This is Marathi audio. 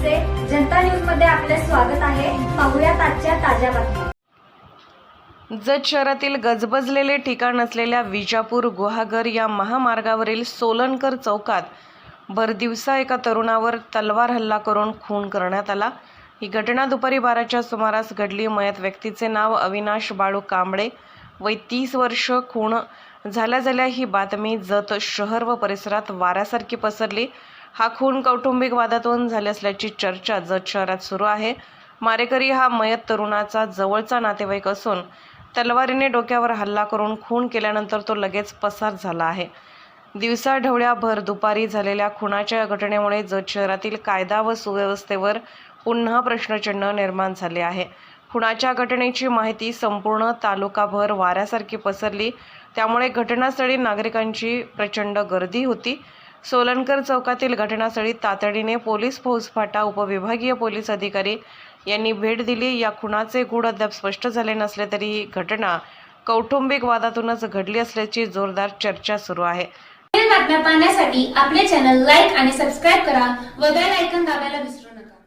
जनता न्यूजमध्ये आपले स्वागत आहे. पाहुयात आजच्या ताज्या बातम्या. जत शहरातील गजबजलेले ठिकाण असलेल्या विजापूर गुहागर या महामार्गावरील सोलनकर चौकात भरदिवसा एका तरुणावर तलवार हल्ला करून खून करण्यात आला. ही घटना दुपारी बाराच्या सुमारास घडली. मयत व्यक्तीचे नाव अविनाश बाळू कांबळे. वय तीस वर्ष खूण झाल्या झाल्या ही बातमी जत शहर व परिसरात वाऱ्यासारखी पसरली. हा खून कौटुंबिक वादातून झाली असल्याची चर्चा जत शहरात सुरू आहे. मारेकरी हा मयत तरुणाचा जवळचा नातेवाईक असून तलवारीने डोक्यावर हल्ला करून खून केल्यानंतर तो लगेच पसार झाला आहे. दिवसाढवळ्याभर दुपारी झालेल्या खुनाच्या घटनेमुळे जत शहरातील कायदा व सुव्यवस्थेवर पुन्हा प्रश्नचिन्ह निर्माण झाले आहे. खुणाच्या घटनेची माहिती संपूर्ण तालुकाभर वाऱ्यासारखी पसरली. त्यामुळे घटनास्थळी नागरिकांची प्रचंड गर्दी होती. सोलनकर चौकातील घटनास्थळी तातडीने पोलीस फौजफाटा उपविभागीय पोलीस अधिकारी यांनी भेट दिली. या खुणाचे गूढ अद्याप स्पष्ट झाले नसले तरी ही घटना कौटुंबिक वादातूनच घडली असल्याची जोरदार चर्चा सुरू आहे. बातम्या पाहण्यासाठी आपले चॅनल लाईक आणि सबस्क्राईब करा व बेल दाबायला विसरू नका.